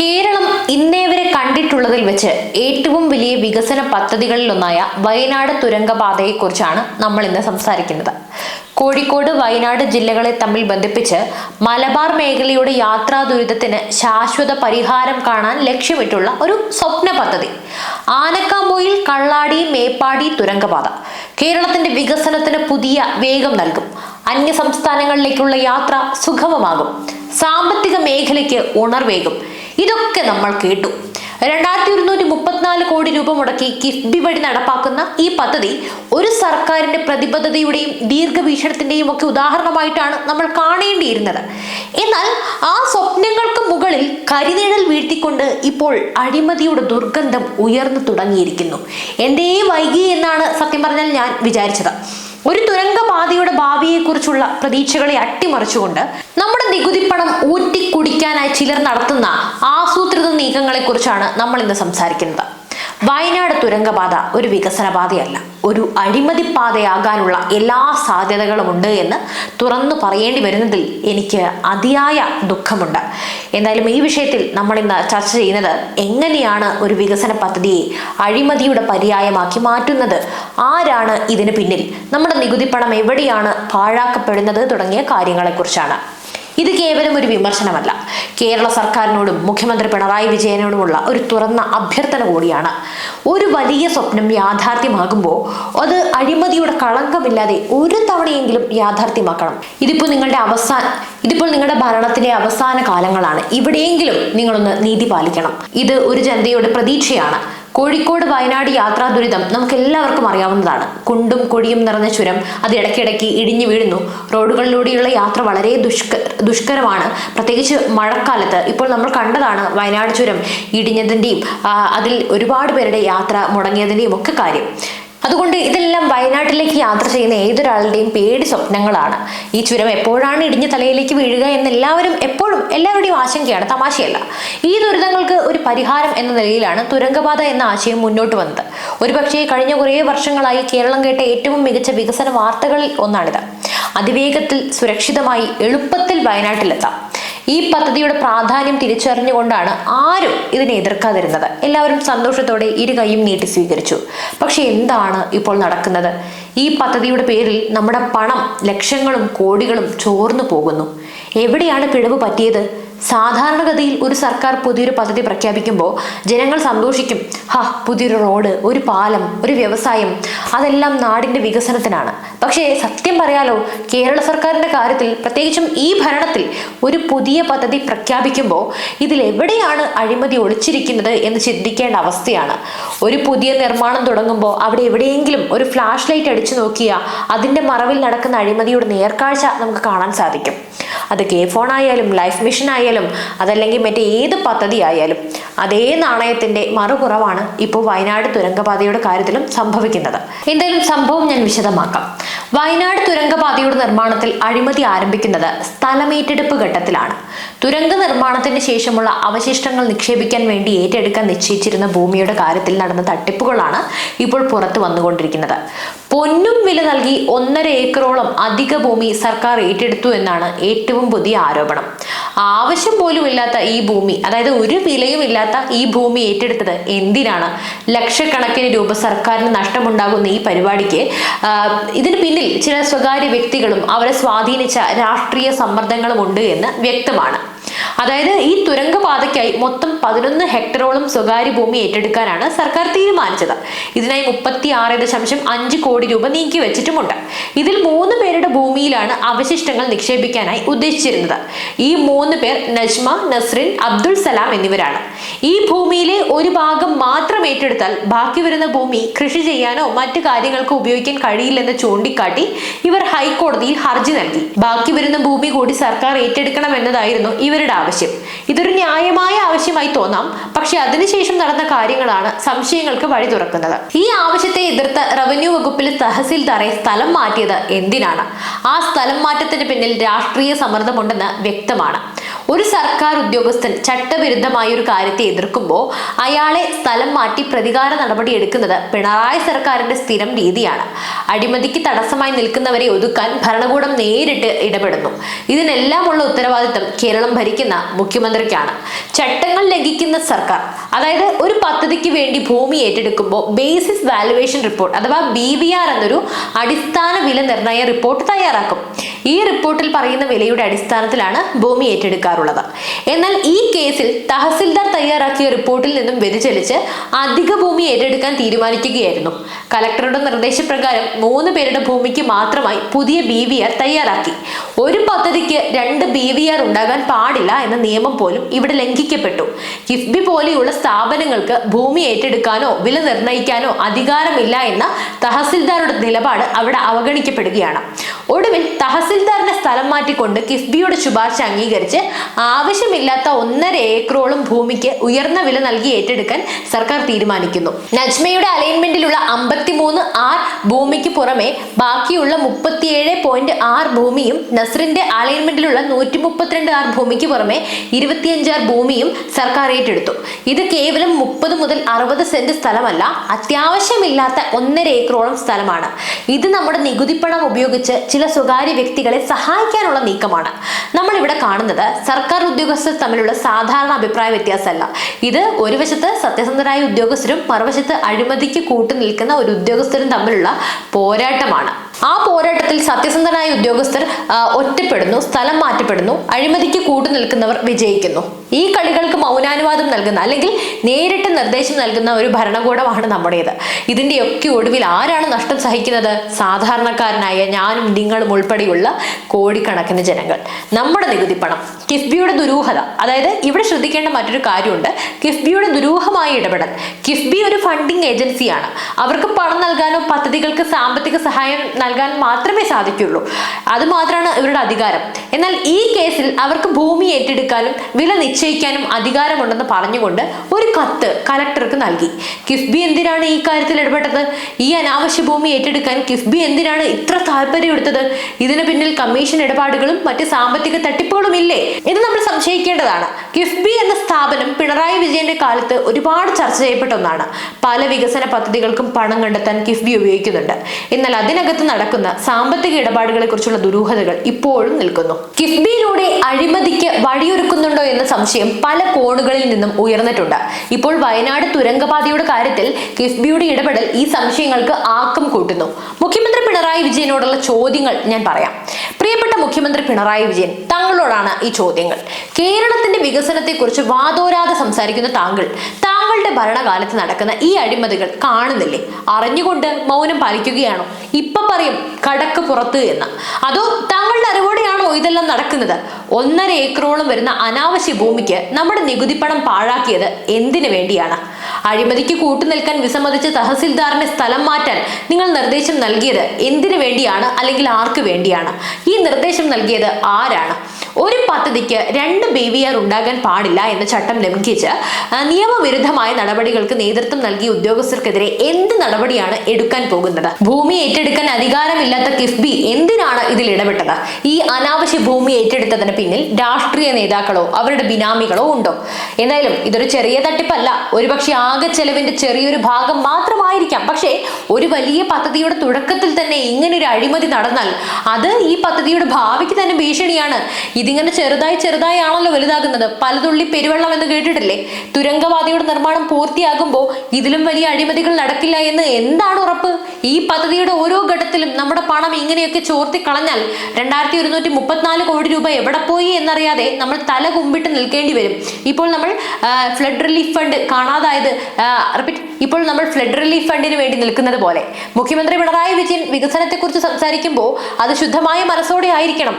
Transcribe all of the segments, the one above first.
കേരളം ഇന്നേ വരെ കണ്ടിട്ടുള്ളതിൽ വെച്ച് ഏറ്റവും വലിയ വികസന പദ്ധതികളിലൊന്നായ വയനാട് തുരങ്കപാതയെക്കുറിച്ചാണ് നമ്മൾ ഇന്ന് സംസാരിക്കുന്നത്. കോഴിക്കോട് വയനാട് ജില്ലകളെ തമ്മിൽ ബന്ധിപ്പിച്ച് മലബാർ മേഖലയുടെ യാത്രാ ദുരിതത്തിന് ശാശ്വത പരിഹാരം കാണാൻ ലക്ഷ്യമിട്ടുള്ള ഒരു സ്വപ്ന പദ്ധതി. ആനക്കാമ്പോയിൽ കള്ളാടി മേപ്പാടി തുരങ്കപാത. കേരളത്തിന്റെ വികസനത്തിന് പുതിയ വേഗം നൽകും. അന്യ സംസ്ഥാനങ്ങളിലേക്കുള്ള യാത്ര സുഗമമാകും. സാമ്പത്തിക മേഖലയ്ക്ക് ഉണർവേകും. ഇതൊക്കെ നമ്മൾ കേട്ടു. രണ്ടായിരത്തി ഒരുന്നൂറ്റി മുപ്പത്തിനാല് കോടി രൂപ മുടക്കി കിഫ്ബി വഴി നടപ്പാക്കുന്ന ഈ പദ്ധതി ഒരു സർക്കാരിന്റെ പ്രതിബദ്ധതയുടെയും ദീർഘവീക്ഷണത്തിന്റെയും ഒക്കെ ഉദാഹരണമായിട്ടാണ് നമ്മൾ കാണേണ്ടിയിരുന്നത്. എന്നാൽ ആ സ്വപ്നങ്ങൾക്ക് മുകളിൽ കരിനിഴൽ വീഴ്ത്തിക്കൊണ്ട് ഇപ്പോൾ അഴിമതിയുടെ ദുർഗന്ധം ഉയർന്നു തുടങ്ങിയിരിക്കുന്നു. എന്തേ വൈകി എന്നാണ് സത്യം പറഞ്ഞാൽ ഞാൻ വിചാരിച്ചത്. ഒരു തുരങ്കപാതയുടെ ഭാവിയെക്കുറിച്ചുള്ള പ്രതീക്ഷകളെ അട്ടിമറിച്ചുകൊണ്ട് നമ്മുടെ നികുതിപ്പണം പണം ഊറ്റിക്കുടിക്കാനായി ചിലർ നടത്തുന്ന ആസൂത്രിത കുറിച്ചാണ് നമ്മൾ ഇന്ന് സംസാരിക്കുന്നത്. വയനാട് തുരങ്കപാത ഒരു വികസന പാതയല്ല ഒരു അഴിമതി പാതയാകാനുള്ള എല്ലാ സാധ്യതകളും ഉണ്ട് എന്ന് തുറന്നു പറയേണ്ടി വരുന്നതിൽ എനിക്ക് അതിയായ ദുഃഖമുണ്ട്. എന്തായാലും ഈ വിഷയത്തിൽ നമ്മൾ ഇന്ന് ചർച്ച ചെയ്യുന്നത് എങ്ങനെയാണ് ഒരു വികസന പദ്ധതിയെ അഴിമതിയുടെ പര്യായമാക്കി മാറ്റുന്നത്? ആരാണ് ഇതിന് പിന്നിൽ? നമ്മുടെ നികുതി പണം എവിടെയാണ് പാഴാക്കപ്പെടുന്നത് തുടങ്ങിയ കാര്യങ്ങളെക്കുറിച്ചാണ്. ഇത് കേവലം ഒരു വിമർശനമല്ല. കേരള സർക്കാരിനോടും മുഖ്യമന്ത്രി പിണറായി വിജയനോടുമുള്ള ഒരു തുറന്ന അഭ്യർത്ഥന കൂടിയാണ്. ഒരു വലിയ സ്വപ്നം യാഥാർത്ഥ്യമാകുമ്പോൾ അത് അഴിമതിയുടെ കളങ്കമില്ലാതെ ഒരു തവണയെങ്കിലും യാഥാർത്ഥ്യമാക്കണം. ഇതിപ്പോൾ നിങ്ങളുടെ അവസാന ഇതിപ്പോൾ നിങ്ങളുടെ ഭരണത്തിലെ അവസാന കാലങ്ങളാണ്. ഇവിടെയെങ്കിലും നിങ്ങളൊന്ന് നീതി പാലിക്കണം. ഇത് ഒരു ജനതയുടെ പ്രതീക്ഷയാണ്. കോഴിക്കോട് വയനാട് യാത്രാ ദുരിതം നമുക്ക് എല്ലാവർക്കും അറിയാവുന്നതാണ്. കുണ്ടും കൊടിയും നിറഞ്ഞ ചുരം അത് ഇടയ്ക്കിടയ്ക്ക് ഇടിഞ്ഞു വീഴുന്നു. റോഡുകളിലൂടെയുള്ള യാത്ര വളരെ ദുഷ്ക ദുഷ്കരമാണ്. പ്രത്യേകിച്ച് മഴക്കാലത്ത്. ഇപ്പോൾ നമ്മൾ കണ്ടതാണ് വയനാട് ചുരം ഇടിഞ്ഞതിന്റെയും അതിൽ ഒരുപാട് പേരുടെ യാത്ര മുടങ്ങിയതിന്റെയും ഒക്കെ കാര്യം. അതുകൊണ്ട് ഇതെല്ലാം വയനാട്ടിലേക്ക് യാത്ര ചെയ്യുന്ന ഏതൊരാളുടെയും പേടി സ്വപ്നങ്ങളാണ്. ഈ ചുരം എപ്പോഴാണ് ഇടിഞ്ഞ തലയിലേക്ക് വീഴുക എന്ന് എല്ലാവരും എപ്പോഴും എല്ലാവരുടെയും ആശങ്കയാണ് തമാശയല്ല. ഈ ദുരിതങ്ങൾക്ക് ഒരു പരിഹാരം എന്ന നിലയിലാണ് തുരങ്കപാത എന്ന ആശയം മുന്നോട്ട് വന്നത്. ഒരുപക്ഷേ കഴിഞ്ഞ കുറേ വർഷങ്ങളായി കേരളം കേട്ട ഏറ്റവും മികച്ച വികസന വാർത്തകളിൽ ഒന്നാണിത്. അതിവേഗത്തിൽ സുരക്ഷിതമായി എളുപ്പത്തിൽ വയനാട്ടിലെത്താം. ഈ പദ്ധതിയുടെ പ്രാധാന്യം തിരിച്ചറിഞ്ഞുകൊണ്ടാണ് ആരും ഇതിനെ എതിർക്കാതിരുന്നത്. എല്ലാവരും സന്തോഷത്തോടെ ഇരു കൈയും നീട്ടി സ്വീകരിച്ചു. പക്ഷെ എന്താണ് ഇപ്പോൾ നടക്കുന്നത്? ഈ പദ്ധതിയുടെ പേരിൽ നമ്മുടെ പണം ലക്ഷങ്ങളും കോടികളും ചോർന്നു പോകുന്നു. എവിടെയാണ് പിഴവ് പറ്റിയത്? സാധാരണഗതിയിൽ ഒരു സർക്കാർ പുതിയൊരു പദ്ധതി പ്രഖ്യാപിക്കുമ്പോൾ ജനങ്ങൾ സന്തോഷിക്കും. ഹാ പുതിയൊരു റോഡ് ഒരു പാലം ഒരു വ്യവസായം അതെല്ലാം നാടിന്റെ വികസനത്തിനാണ്. പക്ഷേ സത്യം പറയാലോ കേരള സർക്കാരിന്റെ കാര്യത്തിൽ പ്രത്യേകിച്ചും ഈ ഭരണത്തിൽ ഒരു പുതിയ പദ്ധതി പ്രഖ്യാപിക്കുമ്പോൾ ഇതിലെവിടെയാണ് അഴിമതി ഒളിച്ചിരിക്കുന്നത് എന്ന് ചിന്തിക്കേണ്ട അവസ്ഥയാണ്. ഒരു പുതിയ നിർമ്മാണം തുടങ്ങുമ്പോൾ അവിടെ എവിടെയെങ്കിലും ഒരു ഫ്ലാഷ് ലൈറ്റ് അടിച്ചു നോക്കിയാൽ അതിന്റെ മറവിൽ നടക്കുന്ന അഴിമതിയുടെ നേർക്കാഴ്ച നമുക്ക് കാണാൻ സാധിക്കും. അത് കെ ഫോൺ ആയാലും ലൈഫ് മിഷൻ ആയാലും അതല്ലെങ്കിൽ മറ്റേ ഏത് പദ്ധതി ആയാലും അതേ നാണയത്തിന്റെ മറുകുറവാണ് ഇപ്പോൾ വയനാട് തുരങ്കപാതയുടെ കാര്യത്തിലും സംഭവിക്കുന്നത്. എന്തായാലും സംഭവം ഞാൻ വിശദമാക്കാം. വയനാട് തുരങ്കപാതയുടെ നിർമ്മാണത്തിൽ അഴിമതി ആരംഭിക്കുന്നത് സ്ഥലമേറ്റെടുപ്പ് ഘട്ടത്തിലാണ്. തുരങ്ക നിർമ്മാണത്തിന് ശേഷമുള്ള അവശിഷ്ടങ്ങൾ നിക്ഷേപിക്കാൻ വേണ്ടി ഏറ്റെടുക്കാൻ നിശ്ചയിച്ചിരുന്ന ഭൂമിയുടെ കാര്യത്തിൽ നടന്ന തട്ടിപ്പുകളാണ് ഇപ്പോൾ പുറത്തു വന്നുകൊണ്ടിരിക്കുന്നത്. പൊന്നും വില നൽകി ഒന്നര ഏക്കറോളം അധിക ഭൂമി സർക്കാർ ഏറ്റെടുത്തു എന്നാണ് ഏറ്റവും പുതിയ ആരോപണം. ആവശ്യം പോലും ഇല്ലാത്ത ഈ ഭൂമി അതായത് ഒരു വിലയും ഇല്ലാത്ത ഈ ഭൂമി ഏറ്റെടുത്തത് എന്തിനാണ്? ലക്ഷക്കണക്കിന് രൂപ സർക്കാരിന് നഷ്ടമുണ്ടാകുന്ന ഈ പരിപാടിക്ക് ഇതിന് പിന്നിൽ ചില സ്വകാര്യ വ്യക്തികളും അവരെ സ്വാധീനിച്ച രാഷ്ട്രീയ സമ്മർദ്ദങ്ങളും ഉണ്ട് എന്ന് വ്യക്തമാണ്. അതായത് ഈ തുരങ്കപാതയ്ക്കായി മൊത്തം പതിനൊന്ന് ഹെക്ടറോളം സ്വകാര്യ ഭൂമി ഏറ്റെടുക്കാനാണ് സർക്കാർ തീരുമാനിച്ചത്. ഇതിനായി മുപ്പത്തി ആറ് ദശാംശം അഞ്ച് കോടി രൂപ നീക്കി വെച്ചിട്ടുമുണ്ട്. ഇതിൽ മൂന്ന് പേരുടെ ഭൂമിയിലാണ് അവശിഷ്ടങ്ങൾ നിക്ഷേപിക്കാനായി ഉദ്ദേശിച്ചിരുന്നത്. ഈ മൂന്ന് പേർ നജ്മ നസ്രിൻ അബ്ദുൾ സലാം എന്നിവരാണ്. ഈ ഭൂമിയിലെ ഒരു ഭാഗം മാത്രം ഏറ്റെടുത്താൽ ബാക്കി വരുന്ന ഭൂമി കൃഷി ചെയ്യാനോ മറ്റു കാര്യങ്ങൾക്കോ ഉപയോഗിക്കാൻ കഴിയില്ലെന്ന് ചൂണ്ടിക്കാട്ടി ഇവർ ഹൈക്കോടതിയിൽ ഹർജി നൽകി. ബാക്കി വരുന്ന ഭൂമി കൂടി സർക്കാർ ഏറ്റെടുക്കണം എന്നതായിരുന്നു ഇവരുടെ ആവശ്യം. ഇതൊരു ന്യായമായ ആവശ്യമായി തോന്നാം. പക്ഷെ അതിനുശേഷം നടന്ന കാര്യങ്ങളാണ് സംശയങ്ങൾക്ക് വഴി തുറക്കുന്നത്. ഈ ആവശ്യത്തെ എതിർത്ത് റവന്യൂ വകുപ്പിൽ തഹസിൽദാറെ സ്ഥലം മാറ്റിയത് എന്തിനാണ്? ആ സ്ഥലം മാറ്റത്തിന് പിന്നിൽ രാഷ്ട്രീയ സമ്മർദ്ദമുണ്ടെന്ന് വ്യക്തമാണ്. ഒരു സർക്കാർ ഉദ്യോഗസ്ഥൻ ചട്ടവിരുദ്ധമായ ഒരു കാര്യത്തെ എതിർക്കുമ്പോൾ അയാളെ സ്ഥലം മാറ്റി പ്രതികാര നടപടി എടുക്കുന്നത് പിണറായി സർക്കാരിന്റെ സ്ഥിരം രീതിയാണ്. അഴിമതിക്ക് തടസ്സമായി നിൽക്കുന്നവരെ ഒതുക്കാൻ ഭരണകൂടം നേരിട്ട് ഇടപെടുന്നു. ഇതിനെല്ലാമുള്ള ഉത്തരവാദിത്തം കേരളം ഭരിക്കുന്ന മുഖ്യമന്ത്രിക്കാണ്. ചട്ടങ്ങൾ ലംഘിക്കുന്ന സർക്കാർ അതായത് ഒരു പദ്ധതിക്ക് വേണ്ടി ഭൂമി ഏറ്റെടുക്കുമ്പോൾ ബേസിസ് വാലുവേഷൻ റിപ്പോർട്ട് അഥവാ ബി എന്നൊരു അടിസ്ഥാന വില നിർണയ റിപ്പോർട്ട് തയ്യാറാക്കും. ഈ റിപ്പോർട്ടിൽ പറയുന്ന വിലയുടെ അടിസ്ഥാനത്തിലാണ് ഭൂമി ഏറ്റെടുക്കാറുള്ളത്. എന്നാൽ ഈ കേസിൽ തഹസിൽദാർ തയ്യാറാക്കിയ റിപ്പോർട്ടിൽ നിന്നും വ്യതിചലിച്ച് അധിക ഭൂമി ഏറ്റെടുക്കാൻ തീരുമാനിക്കുകയായിരുന്നു. കലക്ടറുടെ നിർദ്ദേശപ്രകാരം മൂന്ന് പേരുടെ ഭൂമിക്ക് മാത്രമായി പുതിയ ബി വി ആർ തയ്യാറാക്കി. ഒരു പദ്ധതിക്ക് രണ്ട് ബി വി ആർ ഉണ്ടാകാൻ പാടില്ല എന്ന നിയമം പോലും ഇവിടെ ലംഘിക്കപ്പെട്ടു. കിഫ്ബി പോലെയുള്ള സ്ഥാപനങ്ങൾക്ക് ഭൂമി ഏറ്റെടുക്കാനോ വില നിർണയിക്കാനോ അധികാരമില്ല എന്ന തഹസിൽദാരുടെ നിലപാട് അവിടെ അവഗണിക്കപ്പെടുകയാണ്. ഒടുവിൽ തഹസിൽദാറിനെ സ്ഥലം മാറ്റിക്കൊണ്ട് കിഫ്ബിയുടെ ശുപാർശ അംഗീകരിച്ച് ആവശ്യമില്ലാത്ത ഒന്നര ഏക്കറോളം ഭൂമിക്ക് ഉയർന്ന വില നൽകി ഏറ്റെടുക്കാൻ സർക്കാർ തീരുമാനിക്കുന്നു. നജ്മയുടെ അലൈൻമെന്റിലുള്ള അമ്പത്തിമൂന്ന് ആർ ഭൂമിക്ക് പുറമെ ബാക്കിയുള്ള മുപ്പത്തിയേഴ് പോയിന്റ് ആറ് ഭൂമിയും നസ്രിന്റെ അലൈൻമെന്റിലുള്ള നൂറ്റി മുപ്പത്തിരണ്ട് ആർ ഭൂമിക്ക് പുറമെ ഇരുപത്തിയഞ്ച് ആർ ഭൂമിയും സർക്കാർ ഏറ്റെടുത്തു. ഇത് കേവലം മുപ്പത് മുതൽ അറുപത് സെന്റ് സ്ഥലമല്ല അത്യാവശ്യമില്ലാത്ത ഒന്നര ഏക്കറോളം സ്ഥലമാണ്. ഇത് നമ്മുടെ നികുതിപ്പണം ഉപയോഗിച്ച് ചില സ്വകാര്യ വ്യക്തികളെ സഹായിക്കാനുള്ള നീക്കമാണ്. നമ്മൾ ഇവിടെ കാണുന്നത് സർക്കാർ ഉദ്യോഗസ്ഥർ തമ്മിലുള്ള സാധാരണ അഭിപ്രായ വ്യത്യാസമല്ല. ഇത് ഒരു വശത്ത് സത്യസന്ധരായ ഉദ്യോഗസ്ഥരും മറുവശത്ത് അഴിമതിക്ക് കൂട്ടുനിൽക്കുന്ന ഒരു ഉദ്യോഗസ്ഥരും തമ്മിലുള്ള പോരാട്ടമാണ്. ആ പോരാട്ടത്തിൽ സത്യസന്ധനായ ഉദ്യോഗസ്ഥർ ഒറ്റപ്പെടുന്നു സ്ഥലം മാറ്റപ്പെടുന്നു അഴിമതിക്ക് കൂട്ടു നിൽക്കുന്നവർ വിജയിക്കുന്നു. ഈ കളികൾക്ക് മൗനാനുവാദം നൽകുന്ന അല്ലെങ്കിൽ നേരിട്ട് നിർദ്ദേശം നൽകുന്ന ഒരു ഭരണകൂടമാണ് നമ്മുടേത്. ഇതിന്റെയൊക്കെ ഒടുവിൽ ആരാണ് നഷ്ടം സഹിക്കുന്നത്? സാധാരണക്കാരനായ ഞാനും നിങ്ങളും ഉൾപ്പെടെയുള്ള കോടിക്കണക്കിന് ജനങ്ങൾ. നമ്മുടെ നികുതി പണം കിഫ്ബിയുടെ ദുരൂഹത. അതായത് ഇവിടെ ശ്രദ്ധിക്കേണ്ട മറ്റൊരു കാര്യമുണ്ട്. കിഫ്ബിയുടെ ദുരൂഹമായ ഇടപെടൽ. കിഫ്ബി ഒരു ഫണ്ടിങ് ഏജൻസിയാണ്. അവർക്ക് പണം നൽകാനോ പദ്ധതികൾക്ക് സാമ്പത്തിക സഹായം നൽകാൻ മാത്രമേ സാധിക്കുള്ളൂ. അത് മാത്രമാണ് ഇവരുടെ അധികാരം. എന്നാൽ ഈ കേസിൽ അവർക്ക് ഭൂമി ഏറ്റെടുക്കാനും വില നിശ്ചയിക്കാനും അധികാരമുണ്ടെന്ന് പറഞ്ഞുകൊണ്ട് ഒരു കത്ത് കലക്ടർക്ക് നൽകി. കിഫ്ബി എന്തിനാണ് ഈ കാര്യത്തിൽ ഇടപെട്ടത്? ഈ അനാവശ്യ ഭൂമി ഏറ്റെടുക്കാൻ കിഫ്ബി എന്തിനാണ് ഇത്ര താല്പര്യം എടുത്തത്? ഇതിന് പിന്നിൽ കമ്മീഷൻ ഇടപാടുകളും മറ്റ് സാമ്പത്തിക തട്ടിപ്പുകളും ഇല്ലേ? ഇത് നമ്മൾ സംശയിക്കേണ്ടതാണ്. കിഫ്ബി എന്ന സ്ഥാപനം പിണറായി വിജയന്റെ കാലത്ത് ഒരുപാട് ചർച്ച ചെയ്യപ്പെട്ട ഒന്നാണ്. പല വികസന പദ്ധതികൾക്കും പണം കണ്ടെത്താൻ കിഫ്ബി ഉപയോഗിക്കുന്നുണ്ട്. എന്നാൽ അതിനകത്ത് നടക്കുന്ന സാമ്പത്തിക ഇടപാടുകളെ കുറിച്ചുള്ള ദുരൂഹതകൾ ഇപ്പോഴും നിൽക്കുന്നു. കിഫ്ബിയിലൂടെ അഴിമതിക്ക് വഴിയൊരുക്കുന്നുണ്ടോ എന്ന സംശയം പല കോണുകളിൽ നിന്നും ഉയർന്നിട്ടുണ്ട്. ഇപ്പോൾ വയനാട് തുരങ്കപാതയുടെ കാര്യത്തിൽ കിഫ്ബിയുടെ ഇടപെടൽ ഈ സംശയങ്ങൾക്ക് ആക്കം കൂട്ടുന്നു. മുഖ്യമന്ത്രി പിണറായി വിജയനോടുള്ള ചോദ്യങ്ങൾ ഞാൻ പറയാം. പ്രിയപ്പെട്ട മുഖ്യമന്ത്രി പിണറായി വിജയൻ താങ്കളോടാണ് ഈ ചോദ്യങ്ങൾ. കേരളത്തിന്റെ വികസനത്തെക്കുറിച്ച് വാതോരാതെ സംസാരിക്കുന്ന താങ്കൾ താങ്കളുടെ ഭരണകാലത്ത് നടക്കുന്ന ഈ അഴിമതികൾ കാണുന്നില്ലേ? അറിഞ്ഞുകൊണ്ട് മൗനം പാലിക്കുകയാണോ? ഇപ്പൊ പറയും കടക്ക് പുറത്ത് എന്ന്. അതോ താങ്കളുടെ അറിവോടെയാണോ ഇതെല്ലാം നടക്കുന്നത്? ഒന്നര ഏക്കറോളം വരുന്ന അനാവശ്യ ഭൂമിക്ക് നമ്മുടെ നികുതിപ്പണം പാഴാക്കിയത് എന്തിനു വേണ്ടിയാണ്? അഴിമതിക്ക് കൂട്ടുനിൽക്കാൻ വിസമ്മതിച്ച തഹസിൽദാറിനെ സ്ഥലം മാറ്റാൻ നിങ്ങൾ നിർദ്ദേശം നൽകിയത് എന്തിനു വേണ്ടിയാണ് അല്ലെങ്കിൽ ആർക്ക് വേണ്ടിയാണ്? ഈ നിർദ്ദേശം നൽകിയത് ആരാണ്? ഒരു പദ്ധതിക്ക് രണ്ട് ബി വി ആർ ഉണ്ടാകാൻ പാടില്ല എന്ന ചട്ടം ലംഘിച്ച് നിയമവിരുദ്ധമായ നടപടികൾക്ക് നേതൃത്വം നൽകിയ ഉദ്യോഗസ്ഥർക്കെതിരെ എന്ത് നടപടിയാണ് എടുക്കാൻ പോകുന്നത്? ഭൂമി ഏറ്റെടുക്കാൻ അധികാരമില്ലാത്ത കിഫ്ബി എന്തിനാണ് ഇതിൽ ഇടപെട്ടത്? ഈ അനാവശ്യ ഭൂമി ഏറ്റെടുത്തതിന് പിന്നിൽ രാഷ്ട്രീയ നേതാക്കളോ അവരുടെ ബിനാമികളോ ഉണ്ടോ? എന്തായാലും ഇതൊരു ചെറിയ തട്ടിപ്പല്ല. ഒരുപക്ഷെ ആകെ ചെലവിന്റെ ചെറിയൊരു ഭാഗം മാത്രമായിരിക്കാം. പക്ഷേ ഒരു വലിയ പദ്ധതിയുടെ തുടക്കത്തിൽ തന്നെ ഇങ്ങനൊരു അഴിമതി നടന്നാൽ അത് ഈ പദ്ധതിയുടെ ഭാവിക്ക് തന്നെ ഭീഷണിയാണ്. ഇതിങ്ങനെ ചെറുതായി ചെറുതായി ആണല്ലോ വലുതാകുന്നത്. പലതുള്ളി പെരുവെള്ളം എന്ന് കേട്ടിട്ടില്ലേ? തുരങ്കപാതയുടെ നിർമ്മാണം പൂർത്തിയാകുമ്പോൾ ഇതിലും വലിയ അഴിമതികൾ നടക്കില്ല എന്ന് എന്താണ് ഉറപ്പ്? ഈ പദ്ധതിയുടെ ഓരോ ഘട്ടത്തിലും നമ്മുടെ പണം ഇങ്ങനെയൊക്കെ ചോർത്തി കളഞ്ഞാൽ രണ്ടായിരത്തി ഒരുന്നൂറ്റി മുപ്പത്തിനാല് കോടി രൂപ എവിടെ പോയി എന്നറിയാതെ നമ്മൾ തല കുമ്പിട്ട് നിൽക്കേണ്ടി വരും. ഇപ്പോൾ നമ്മൾ ഫ്ലഡ് റിലീഫ് ഫണ്ട് കാണാതായത് റിപ്പീറ്റ് ഇപ്പോൾ നമ്മൾ ഫ്ലഡ് റിലീഫ് ഫണ്ടിന് വേണ്ടി നിൽക്കുന്നത് പോലെ. മുഖ്യമന്ത്രി പിണറായി വിജയൻ വികസനത്തെക്കുറിച്ച് സംസാരിക്കുമ്പോൾ അത് ശുദ്ധമായ മനസ്സോടെ ആയിരിക്കണം.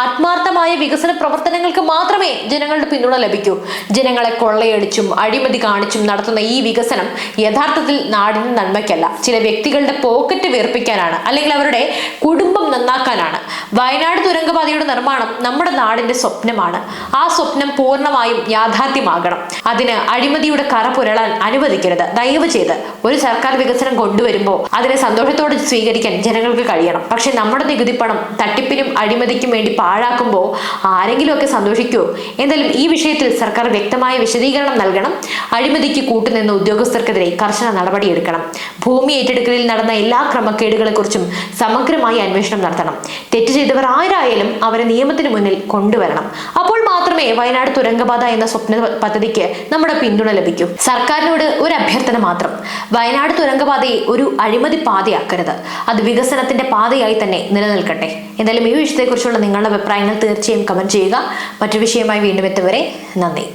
ആത്മാർത്ഥമായ വികസന പ്രവർത്തനങ്ങൾക്ക് മാത്രമേ ജനങ്ങളുടെ പിന്തുണ ലഭിക്കൂ. ജനങ്ങളെ കൊള്ളയടിച്ചും അഴിമതി കാണിച്ചും നടത്തുന്ന ഈ വികസനം യഥാർത്ഥത്തിൽ നാടിന് നന്മയ്ക്കല്ല. ചില വ്യക്തികളുടെ പോക്കറ്റ് വീർപ്പിക്കാനാണ് അല്ലെങ്കിൽ അവരുടെ കുടുംബം നന്നാക്കാനാണ്. വയനാട് തുരങ്കപാതയുടെ നിർമ്മാണം നമ്മുടെ നാടിന്റെ സ്വപ്നമാണ്. ആ സ്വപ്നം പൂർണമായും യാഥാർത്ഥ്യമാകണം. അതിന് അഴിമതിയുടെ കറ പുരളാൻ അനുവദിക്കരുത്. ദയവ് ചെയ്ത് ഒരു സർക്കാർ വികസനം കൊണ്ടുവരുമ്പോൾ അതിനെ സന്തോഷത്തോടെ സ്വീകരിക്കാൻ ജനങ്ങൾക്ക് കഴിയണം. പക്ഷെ നമ്മുടെ നികുതി പണം തട്ടിപ്പിനും അഴിമതിക്കും വേണ്ടി പാഴാക്കുമ്പോൾ ആരെങ്കിലും ഒക്കെ സന്തോഷിക്കുമോ എന്തായാലും ഈ വിഷയത്തിൽ സർക്കാർ വ്യക്തമായ വിശദീകരണം നൽകണം. അഴിമതിക്ക് കൂട്ടുനിന്ന ഉദ്യോഗസ്ഥർക്കെതിരെ കർശന നടപടിയെടുക്കണം ഭൂമി ഏറ്റെടുക്കലിൽ നടന്ന എല്ലാ ക്രമക്കേടുകളെക്കുറിച്ചും സമഗ്രമായി അന്വേഷണം നടത്തണം. തെറ്റ് ചെയ്തവർ ആരായാലും അവരെ നിയമത്തിന് മുന്നിൽ കൊണ്ടുവരണം. അപ്പോൾ മാത്രമേ വയനാട് തുരങ്കപാത എന്ന സ്വപ്ന പദ്ധതിക്ക് നമ്മുടെ പിന്തുണ ലഭിക്കൂ. സർക്കാരിനോട് ഒരു അഭ്യർത്ഥന മാത്രം. വയനാട് തുരങ്കപാതയെ ഒരു അഴിമതി പാതയാക്കരുത്. അത് വികസനത്തിന്റെ പാതയായി തന്നെ നിലനിൽക്കട്ടെ. എന്തായാലും ഈ വിഷയത്തെക്കുറിച്ചുള്ള നിങ്ങളുടെ അഭിപ്രായങ്ങൾ തീർച്ചയായും കമന്റ് ചെയ്യുക. മറ്റു വിഷയമായി വീണ്ടും എത്തുവരെ നന്ദി.